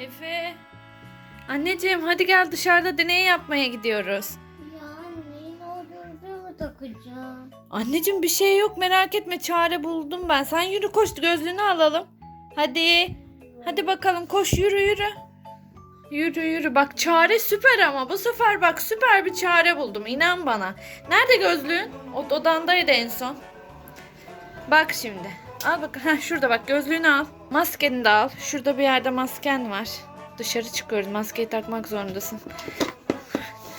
Efe. Anneciğim hadi gel dışarıda deney yapmaya gidiyoruz. Ya neyin olduğunu mu takacağım? Anneciğim bir şey yok merak etme çare buldum ben. Sen yürü koş gözlüğünü alalım. Hadi. Hadi bakalım koş yürü yürü. Yürü yürü bak çare süper ama bu sefer bak süper bir çare buldum inan bana. Nerede gözlüğün? O odandaydı en son. Bak şimdi. Al bak. Heh, şurada bak gözlüğünü al. Maskeni de al. Şurada bir yerde masken var. Dışarı çıkıyoruz. Maskeyi takmak zorundasın.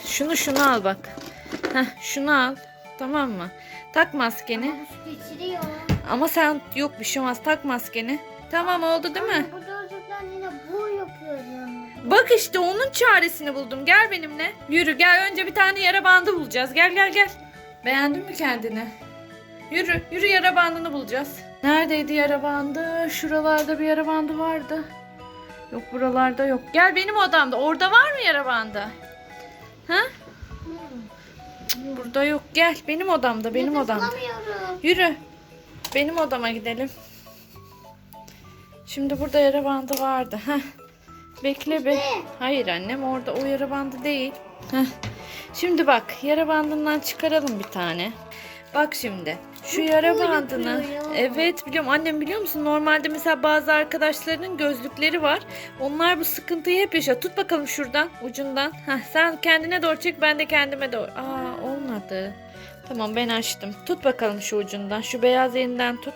Şunu şunu al bak. Heh, şunu al. Tamam mı? Tak maskeni. Ama geçiriyor. Ama sen yok bir şey olmaz. Tak maskeni. Tamam oldu değil mi? Bu çocuklar yine bu yapıyorum. Bak işte onun çaresini buldum. Gel benimle. Yürü gel önce bir tane yara bandı bulacağız. Gel gel gel. Beğendin mi kendini? Yürü yürü yara bandını bulacağız. Neredeydi yara bandı? Şuralarda bir yara bandı vardı. Yok buralarda yok. Gel benim odamda. Orada var mı yara bandı? Ha? Burada yok. Gel benim odamda. Benim Nefes odamda. Yürü. Benim odama gidelim. Şimdi burada yara bandı vardı. Heh. Bekle be. Hayır annem orada o yara bandı değil. Heh. Şimdi bak yara bandından çıkaralım bir tane. Bak şimdi şu yara bandını. Evet biliyorum annem biliyor musun? Normalde mesela bazı arkadaşlarının gözlükleri var. Onlar bu sıkıntıyı hep yaşıyor. Tut bakalım şuradan ucundan. Heh, sen kendine doğru çek ben de kendime doğru. Aa olmadı. Tamam ben açtım. Tut bakalım şu ucundan. Şu beyaz yerinden tut.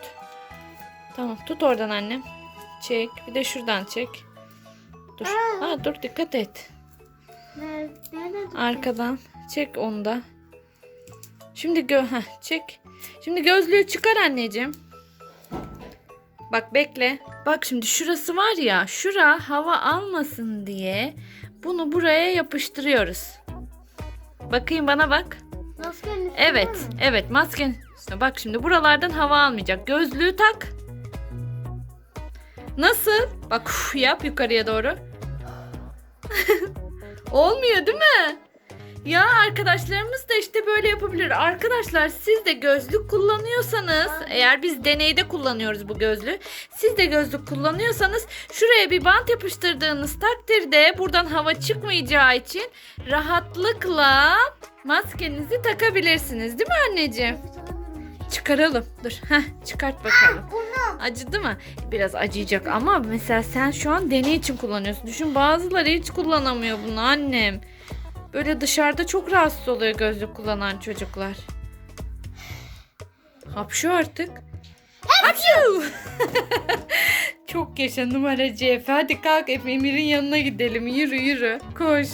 Tamam tut oradan annem. Çek. Bir de şuradan çek. Dur. Ha dur dikkat et. Arkadan. Çek onu da. Şimdi gö Heh, çek. Şimdi gözlüğü çıkar anneciğim. Bak bekle. Bak şimdi şurası var ya. Şura hava almasın diye bunu buraya yapıştırıyoruz. Bakayım bana bak. Maskenin Evet, mi? evet masken. üstüne. Bak şimdi buralardan hava almayacak. Gözlüğü tak. Nasıl? Bak uf, yap yukarıya doğru. Olmuyor değil mi? Ya arkadaşlarımız da işte böyle yapabilir. Arkadaşlar siz de gözlük kullanıyorsanız eğer biz deneyde kullanıyoruz bu gözlüğü. Siz de gözlük kullanıyorsanız şuraya bir bant yapıştırdığınız takdirde buradan hava çıkmayacağı için rahatlıkla maskenizi takabilirsiniz. Değil mi anneciğim? Çıkaralım. Dur. Heh, çıkart bakalım. Acıdı mı? Biraz acıyacak ama mesela sen şu an deney için kullanıyorsun. Düşün bazıları hiç kullanamıyor bunu annem. Böyle dışarıda çok rahatsız oluyor gözlük kullanan çocuklar. Hapşu artık. Hapşu! çok yaşa numaracı Efe. Hadi kalk Emir'in yanına gidelim. Yürü yürü. Koş.